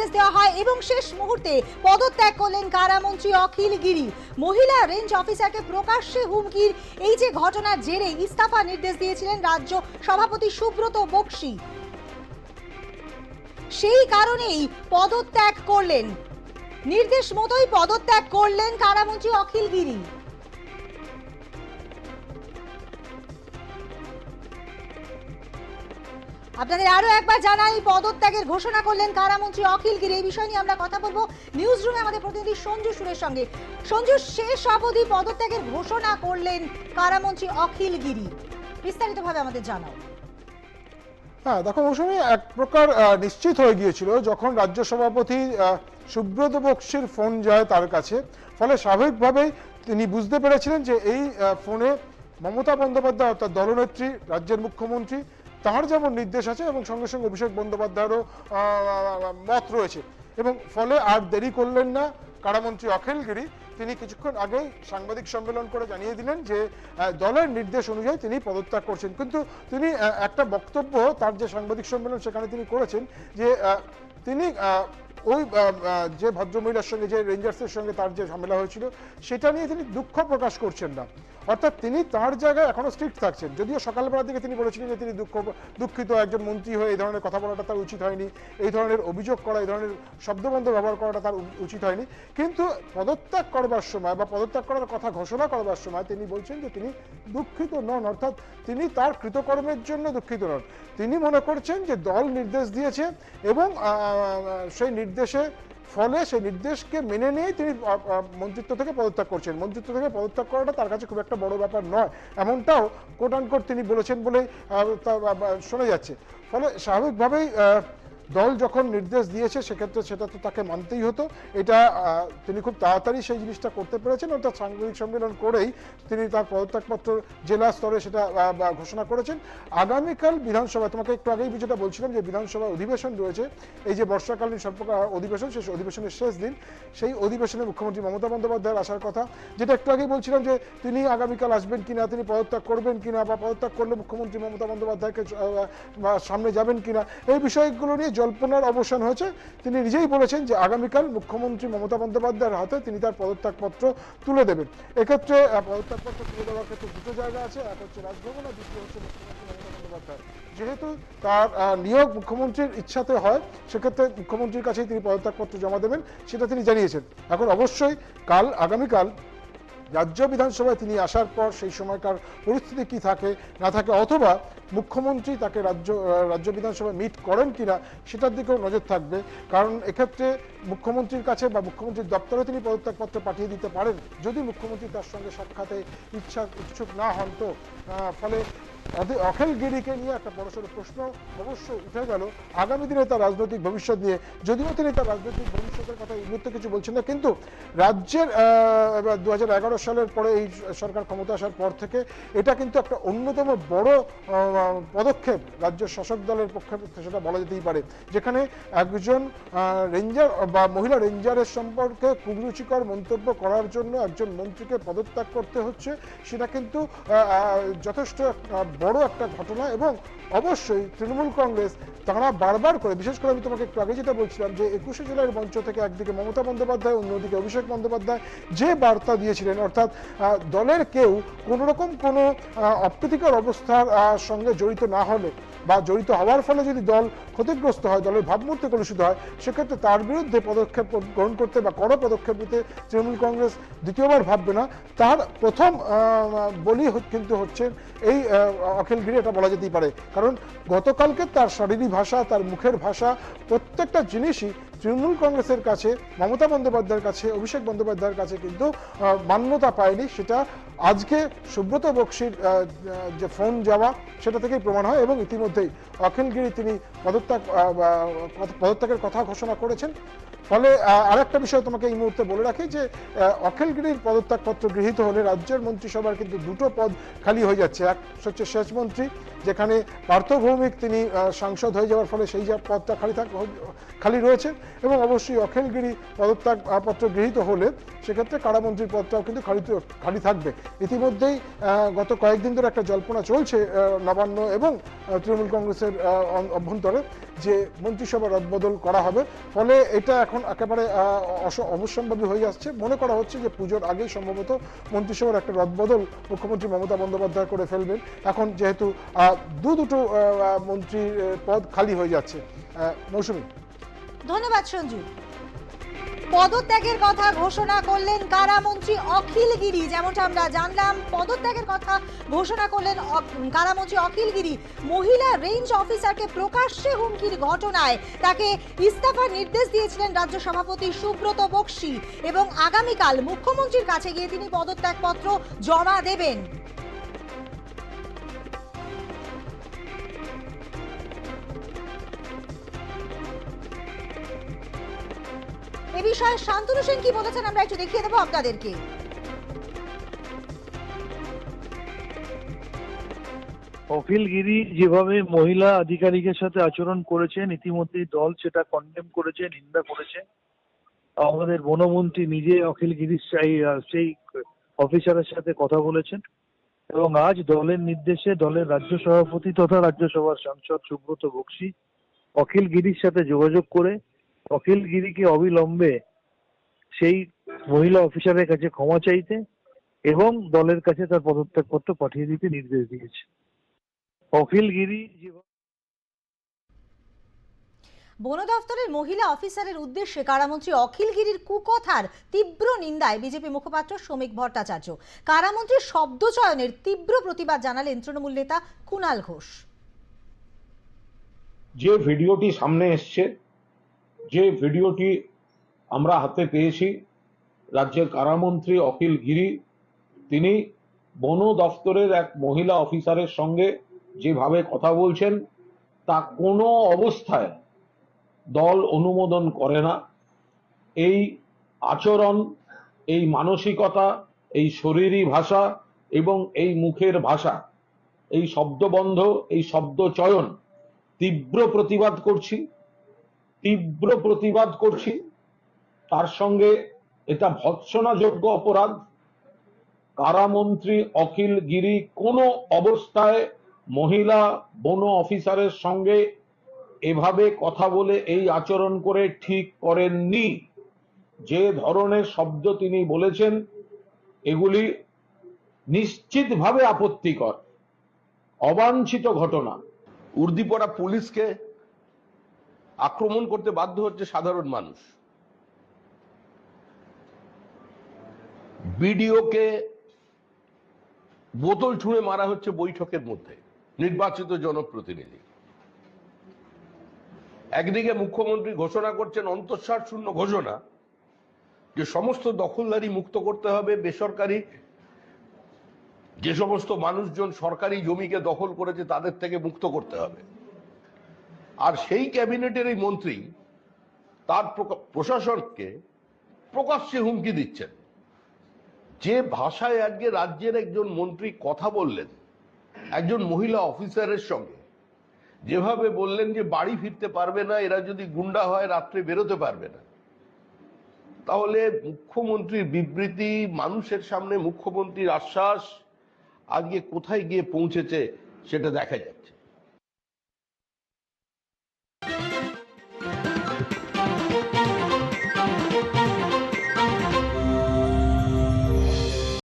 নির্দেশ দেওয়া হয় এবং শেষ মুহূর্তে পদত্যাগ করলেন কারামন্ত্রী অখিল গিরি। মহিলা রেঞ্জ অফিসারকে প্রকাশ্যে হুমকির এই যে ঘটনার জেরে ইস্তফা নির্দেশ দিয়েছিলেন রাজ্য সভাপতি সুব্রত বক্সি। সেই কারণেই পদত্যাগ করলেন। নির্দেশ মতোই পদত্যাগ করলেন কারামন্ত্রী অখিল গিরি। আপনাদের আরও একবার জানাই, পদত্যাগের ঘোষণা করলেন কারামন্ত্রী অখিল গিরি। এই বিষয় নিয়ে আমরা কথা বলব নিউজ রুমে আমাদের প্রতিনিধি সঞ্জু সুরের সঙ্গে। সঞ্জু, শেষ অবধি পদত্যাগের ঘোষণা করলেন কারামন্ত্রী অখিল গিরি। বিস্তারিতভাবে আমাদের জানাও। হ্যাঁ দেখো মৌসুমি, এক প্রকার নিশ্চিত হয়ে গিয়েছিল যখন রাজ্য সভাপতি সুব্রত বক্সির ফোন যায় তার কাছে। ফলে স্বাভাবিকভাবেই তিনি বুঝতে পেরেছিলেন যে এই ফোনে মমতা বন্দ্যোপাধ্যায়, অর্থাৎ দলনেত্রী, রাজ্যের মুখ্যমন্ত্রী তার যেমন নির্দেশ আছে এবং সঙ্গে সঙ্গে অভিষেক বন্দ্যোপাধ্যায়েরও মত রয়েছে। এবং ফলে আর দেরি করলেন না কারামন্ত্রী অখিলগিরি তিনি কিছুক্ষণ আগে সাংবাদিক সম্মেলন করে জানিয়ে দিলেন যে দলের নির্দেশ অনুযায়ী তিনি পদত্যাগ করছেন। কিন্তু তিনি একটা বক্তব্য তার যে সাংবাদিক সম্মেলন সেখানে তিনি করেছেন যে তিনি ওই যে ভদ্রমহিলার সঙ্গে, যে রেঞ্জার্সের সঙ্গে তার যে ঝামেলা হয়েছিল, সেটা নিয়ে তিনি দুঃখ প্রকাশ করছেন না। অর্থাৎ তিনি তার জায়গায় এখনও স্ট্রিক্ট থাকছেন। যদিও সকালবেলার দিকে তিনি বলেছিলেন যে তিনি দুঃখ, দুঃখিত, একজন মন্ত্রী হয়ে এই ধরনের কথা বলাটা তার উচিত হয়নি, এই ধরনের অভিযোগ করা, এই ধরনের শব্দবন্ধ ব্যবহার করাটা তার উচিত হয়নি। কিন্তু পদত্যাগ করবার সময় বা পদত্যাগ করার কথা ঘোষণা করবার সময় তিনি বলছেন যে তিনি দুঃখিত নন, অর্থাৎ তিনি তার কৃতকর্মের জন্য দুঃখিত নন। তিনি মনে করছেন যে দল নির্দেশ দিয়েছে এবং সেই নির্দেশে ফলে সেই নির্দেশকে মেনে নিয়েই তিনি মন্ত্রিত্ব থেকে পদত্যাগ করছেন। মন্ত্রিত্ব থেকে পদত্যাগ করাটা তার কাছে খুব একটা বড় ব্যাপার নয়। এমনটাও কোট আনকোট তিনি বলেছেন আহ, শোনা যাচ্ছে। ফলে স্বাভাবিকভাবেই দল যখন নির্দেশ দিয়েছে, সেক্ষেত্রে সেটা তো তাকে মানতেই হতো। এটা তিনি খুব তাড়াতাড়ি সেই জিনিসটা করতে পেরেছেন অর্থাৎ সাংবাদিক সম্মেলন করেই তিনি তার পদত্যাগপত্র জেলা স্তরে সেটা ঘোষণা করেছেন। আগামীকাল বিধানসভা, তোমাকে একটু আগেই যেটা বলছিলাম যে বিধানসভা অধিবেশন রয়েছে, এই যে বর্ষাকালীন স্বল্প অধিবেশন শেষ অধিবেশনের শেষ দিন, সেই অধিবেশনে মুখ্যমন্ত্রী মমতা বন্দ্যোপাধ্যায়ের আসার কথা। যেটা একটু আগেই বলছিলাম যে তিনি আগামীকাল আসবেন কিনা, তিনি পদত্যাগ করবেন কিনা বা পদত্যাগ করলে মুখ্যমন্ত্রী মমতা বন্দ্যোপাধ্যায়কে সামনে যাবেন কিনা, এই বিষয়গুলো নিয়ে জল্পনার অবসান হয়েছে। তিনি নিজেই বলেছেন যে আগামীকাল মুখ্যমন্ত্রী মমতা বন্দ্যোপাধ্যায়ের হাতে তিনি তার পদত্যাগপত্র তুলে দেবেন। এক্ষেত্রে পদত্যাগপত্র তুলে দেওয়ার ক্ষেত্রে দুটো জায়গা আছে। এক হচ্ছে রাজভবন আর দ্বিতীয় হচ্ছে মুখ্যমন্ত্রী মমতা বন্দ্যোপাধ্যায়। যেহেতু তার নিয়োগ মুখ্যমন্ত্রীর ইচ্ছাতে হয়, সেক্ষেত্রে মুখ্যমন্ত্রীর কাছেই তিনি পদত্যাগপত্র জমা দেবেন, সেটা তিনি জানিয়েছেন। এখন অবশ্যই কাল, আগামীকাল রাজ্য বিধানসভায় তিনি আসার পর সেই সময়কার পরিস্থিতি কি থাকে, না থাকে, অথবা মুখ্যমন্ত্রী তাকে রাজ্য রাজ্য বিধানসভায় মিট করেন কিনা সেটার দিকেও নজর থাকবে। কারণ এক্ষেত্রে মুখ্যমন্ত্রীর কাছে বা মুখ্যমন্ত্রীর দপ্তরে তিনি পদত্যাগপত্র পাঠিয়ে দিতে পারেন। যদি মুখ্যমন্ত্রী তার সঙ্গে সাক্ষাতে ইচ্ছা, ইচ্ছুক না হন তো ফলে অধি- অখিল গিরিকে নিয়ে একটা বড়সড় প্রশ্ন অবশ্য উঠে গেল। আগামী দিনে তার রাজনৈতিক ভবিষ্যৎ নিয়ে। যদিও তিনি তার রাজনৈতিক ভবিষ্যতের কথা মুহূর্তে কিছু বলছেন না, কিন্তু রাজ্যের দু হাজার এগারো সালের পরে এই সরকার ক্ষমতা আসার পর থেকে এটা কিন্তু একটা অন্যতম বড় পদক্ষেপ রাজ্য শাসক দলের পক্ষে সেটা বলা যেতেই পারে। যেখানে একজন রেঞ্জার বা মহিলা রেঞ্জারের সম্পর্কে কুরুচিকর মন্তব্য করার জন্য একজন মন্ত্রীকে পদত্যাগ করতে হচ্ছে। সেটা কিন্তু যথেষ্ট বড় একটা ঘটনা এবং অবশ্যই তৃণমূল কংগ্রেস তারা বারবার করে, বিশেষ করে আমি তোমাকে একটু আগে যেটা বলছিলাম যে একুশে জুলাইয়ের মঞ্চ থেকে একদিকে মমতা বন্দ্যোপাধ্যায়, অন্যদিকে অভিষেক বন্দ্যোপাধ্যায় যে বার্তা দিয়েছিলেন, অর্থাৎ দলের কেউ কোনো রকম কোনো অপ্রীতিকর অবস্থার সঙ্গে জড়িত না হলে বা জড়িত হওয়ার ফলে যদি দল ক্ষতিগ্রস্ত হয়, দলের ভাবমূর্তি কলুষিত হয়, সেক্ষেত্রে তার বিরুদ্ধে পদক্ষেপ গ্রহণ করতে বা কড়া পদক্ষেপ নিতে তৃণমূল কংগ্রেস দ্বিতীয়বার ভাববে না। তার প্রথম বলি কিন্তু হচ্ছে এই আহ, অখিলগিরি এটা বলা যেতেই পারে। কারণ গতকালকে তার শারীরিক ভাষা তার মুখের ভাষা প্রত্যেকটা জিনিসই তৃণমূল কংগ্রেসের কাছে মমতা বন্দ্যোপাধ্যায়ের কাছে অভিষেক বন্দ্যোপাধ্যায়ের কাছে কিন্তু মান্যতা পায়নি। সেটা আজকে সুব্রত বক্সির যে ফোন যাওয়া সেটা থেকেই প্রমাণ হয় এবং ইতিমধ্যেই অখিলগিরি তিনি পদত্যাগ পদত্যাগের কথা ঘোষণা করেছেন। ফলে আরেকটা বিষয় তোমাকে এই মুহূর্তে বলে রাখি যে অখিলগিরির পদত্যাগপত্র গৃহীত হলে রাজ্যের মন্ত্রিসভার কিন্তু দুটো পদ খালি হয়ে যাচ্ছে। এক হচ্ছে সেচ মন্ত্রী যেখানে পার্থভৌমিক তিনি সাংসদ হয়ে যাওয়ার ফলে সেই যা পদটা খালি থাক খালি রয়েছে এবং অবশ্যই অখিলগিরি পদত্যাগ আহ, পত্র গৃহীত হলে সেক্ষেত্রে কারামন্ত্রীর পদটাও কিন্তু খালি খালি থাকবে। ইতিমধ্যেই গত কয়েকদিন ধরে একটা জল্পনা চলছে নবান্ন এবং তৃণমূল কংগ্রেসের অভ্যন্তরে যে মন্ত্রিসভা রদবদল করা হবে। ফলে এটা এখন একেবারে আহ, অস- অবশ্যম্ভাবী হয়ে যাচ্ছে মনে করা হচ্ছে যে পুজোর আগেই সম্ভবত মন্ত্রিসভার একটা রদবদল মুখ্যমন্ত্রী মমতা বন্দ্যোপাধ্যায় করে ফেলবেন। এখন যেহেতু দু দুটো মন্ত্রীর পদ খালি হয়ে যাচ্ছে। মৌসুমী। ধন্যবাদ সঞ্জু। পদত্যাগের কথা ঘোষণা করলেন কারামন্ত্রী অখিল গিরি? যেমনটা আমরা জানলাম, পদত্যাগের কথা ঘোষণা করলেন কারামন্ত্রী অখিল গিরি? মহিলা রেঞ্জ অফিসারকে প্রকাশ্যে হুমকির ঘটনায় তাকে ইস্তফার নির্দেশ দিয়েছিলেন রাজ্য সভাপতি সুব্রত বক্সি এবং আগামীকাল মুখ্যমন্ত্রীর কাছে গিয়ে তিনি পদত্যাগপত্র জমা দেবেন। বিষয়ে শান্তনু সেন কি বলেছেন আমরা একটু দেখিয়ে দেবো আপনাদেরকে। অখিলগিরি যেভাবে মহিলা আধিকারিকের সাথে আচরণ করেছেন দল সেটা কন্ডেম করেছে, নিন্দা করেছে। আমাদের বনমন্ত্রী নিজে অখিলগিরির সেই সেই অফিসারের সাথে কথা বলেছেন এবং আজ দলের নির্দেশে দলের রাজ্য সভাপতি তথা রাজ্যসভার সাংসদ সুব্রত বক্সি অখিলগিরির সাথে যোগাযোগ করে অখিলগিরিকে অবিলম্বে সেই মহিলা অফিসারের কাছে ক্ষমা চাইতে এবং দলের কাছে তার পদত্যাগপত্র পাঠিয়ে দিতে নির্দেশ দিয়েছে। অখিলগিরি যেভাবে বন দফতরের মহিলা অফিসারের উদ্দেশ্যে কারামন্ত্রী অখিল গিরির কুকথার তীব্র নিন্দায় বিজেপি মুখপাত্র শ্রমিক ভট্টাচার্য। কারামন্ত্রীর শব্দচয়নের তীব্র প্রতিবাদ জানালেন তৃণমূল নেতা কুণাল ঘোষ। যে ভিডিওটি সামনে এসছে যে ভিডিওটি আমরা হাতে পেয়েছি, রাজ্যের কারামন্ত্রী অখিল গিরি, তিনি বন দফতরের এক মহিলা অফিসারের সঙ্গে যেভাবে কথা বলছেন, তা কোনো অবস্থায় দল অনুমোদন করে না। এই আচরণ, এই মানসিকতা, এই শরীরী ভাষা এবং এই মুখের ভাষা, এই শব্দবন্ধ, এই শব্দ চয়ন তীব্র প্রতিবাদ করছি। তীব্র প্রতিবাদ করছি। তার সঙ্গে এটা ভৎসনাযোগ্য অপরাধ। কারামন্ত্রী অখিল গিরি কোনো অবস্থায় মহিলা বন অফিসারের সঙ্গে এভাবে কথা বলে এই আচরণ করে ঠিক করেননি। যে ধরনের শব্দ তিনি বলেছেন, এগুলি নিশ্চিতভাবে আপত্তিকর, অবাঞ্ছিত ঘটনা। উর্দিপড়া পুলিশকে আক্রমণ করতে বাধ্য হচ্ছে সাধারণ মানুষ। বিডিওকে বোতল ছুঁড়ে মারা হচ্ছে বৈঠকের মধ্যে, নির্বাচিত জনপ্রতিনিধি। একদিকে মুখ্যমন্ত্রী ঘোষণা করছেন অন্তঃসার শূন্য ঘোষণা, যে সমস্ত দখলদারি মুক্ত করতে হবে, বেসরকারি যে সমস্ত মানুষজন সরকারি জমিকে দখল করেছে তাদের থেকে মুক্ত করতে হবে। আর সেই ক্যাবিনেটের এই মন্ত্রী তার প্রশাসনকে প্রকাশ্যে হুমকি দিচ্ছেন। যে ভাষায় আজকে রাজ্যের একজন মন্ত্রী কথা বললেন, একজন মহিলা অফিসারের সঙ্গে, যেভাবে বললেন যে বাড়ি ফিরতে পারবে না, এরা যদি গুন্ডা হয়, রাত্রে বেরোতে পারবে না। তাহলে মুখ্যমন্ত্রীর বিবৃতি, মানুষের সামনে মুখ্যমন্ত্রীর আশ্বাস, আজকে কোথায় গিয়ে পৌঁছেছে সেটা দেখা যাচ্ছে।